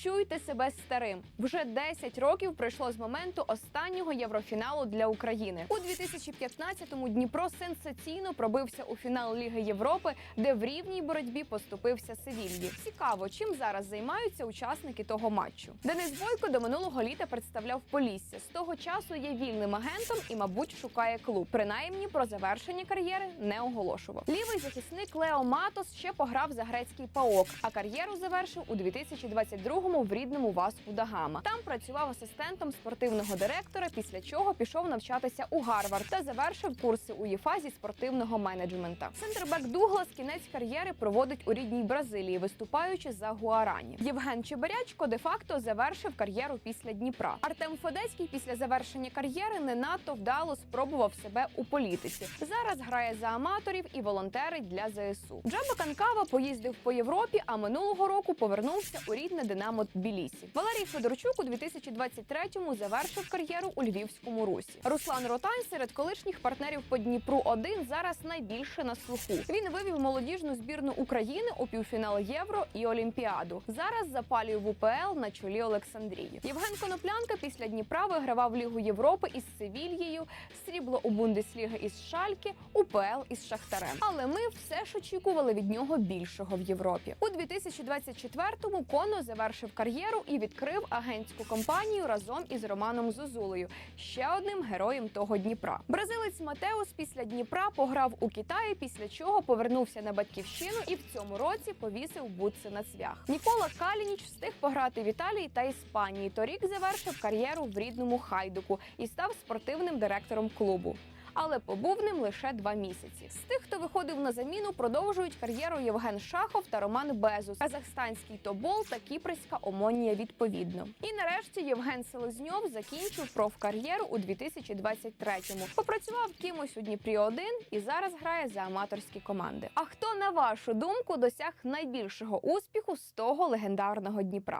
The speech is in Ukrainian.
Відчуйте себе старим. Вже 10 років пройшло з моменту останнього єврофіналу для України. У 2015-му Дніпро сенсаційно пробився у фінал Ліги Європи, де в рівній боротьбі поступився Севільї. Цікаво, чим зараз займаються учасники того матчу. Денис Бойко до минулого літа представляв Полісся. З того часу є вільним агентом і, мабуть, шукає клуб. Принаймні про завершення кар'єри не оголошував. Лівий захисник Лео Матос ще пограв за грецький паок, а кар'єру завершив у 2022-му в рідному Васку Дагама. Там працював асистентом спортивного директора, після чого пішов навчатися у Гарвард та завершив курси УЄФА зі спортивного менеджмента. Центрбек Дуглас кінець кар'єри проводить у рідній Бразилії, виступаючи за Гуарані. Євген Чебарячко де-факто завершив кар'єру після Дніпра. Артем Федецький після завершення кар'єри не надто вдало спробував себе у політиці. Зараз грає за аматорів і волонтерить для ЗСУ. Джаба Канкава поїздив по Європі, а минулого року повернувся у рідне Динамо Тбілісі. Валерій Федорчук у 2023-му завершив кар'єру у Львівському русі. Руслан Ротань серед колишніх партнерів по Дніпру 1 зараз найбільше на слуху. Він вивів молодіжну збірну України у півфінал Євро і Олімпіаду. Зараз запалює в УПЛ на чолі Олександрії. Євген Коноплянка після Дніпра вигравав Лігу Європи із Севільєю, срібло у Бундесліги із Шальки, УПЛ із Шахтарем. Але ми все ж очікували від нього більшого в Європі. У 2024-му Коно завершив кар'єру і відкрив агентську компанію разом із Романом Зозулею, ще одним героєм того Дніпра. Бразилець Матеус після Дніпра пограв у Китаї, після чого повернувся на батьківщину і в цьому році повісив бутси на цвях. Нікола Калініч встиг пограти в Італії та Іспанії. Торік завершив кар'єру в рідному хайдуку і став спортивним директором клубу. Але побув ним лише два місяці. З тих, хто виходив на заміну, продовжують кар'єру Євген Шахов та Роман Безус, казахстанський Тобол та кіпрська Омонія відповідно. І нарешті Євген Селезньов закінчив профкар'єру у 2023-му. Попрацював кимось у Дніпрі 1 і зараз грає за аматорські команди. А хто на вашу думку досяг найбільшого успіху з того легендарного Дніпра?